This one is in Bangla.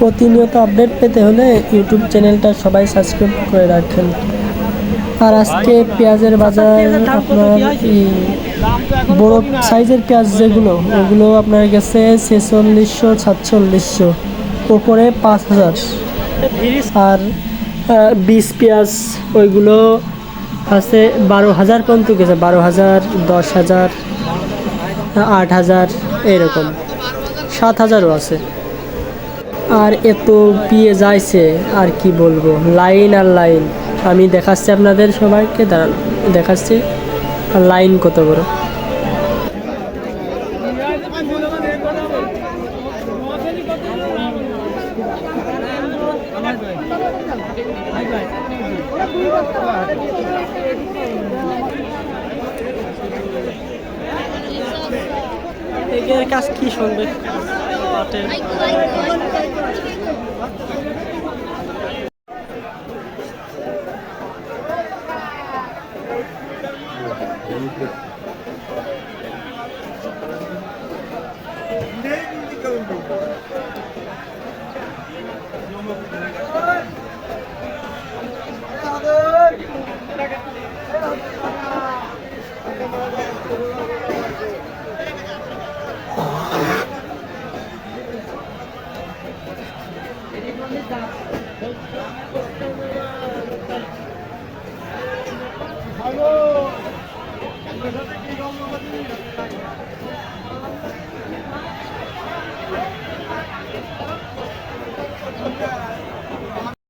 প্রতিনিয়ত আপডেট পেতে হলে ইউটিউব চ্যানেলটা সবাই সাবস্ক্রাইব করে রাখেন। আর আজকে পেঁয়াজের বাজার, আপনার বড় সাইজের পেঁয়াজ যেগুলো, ওগুলো আপনার গেছে ছেচল্লিশশো, সাতচল্লিশশো, ওপরে পাঁচ হাজার। আর বিশ পেঁয়াজ, ওইগুলো আছে বারো হাজার পর্যন্ত গেছে, বারো হাজার, দশ হাজার, আট হাজার, এরকম। সাত হাজারও আছে। আর এত পিয়ে যাইছে, আর কি বলব? লাইন আর লাইন। আমি দেখাচ্ছি আপনাদের সবাইকে, দাঁড়ান, দেখাচ্ছি। আর লাইন কত বড়? এর কাজ কি শুনবে পাটের ভালো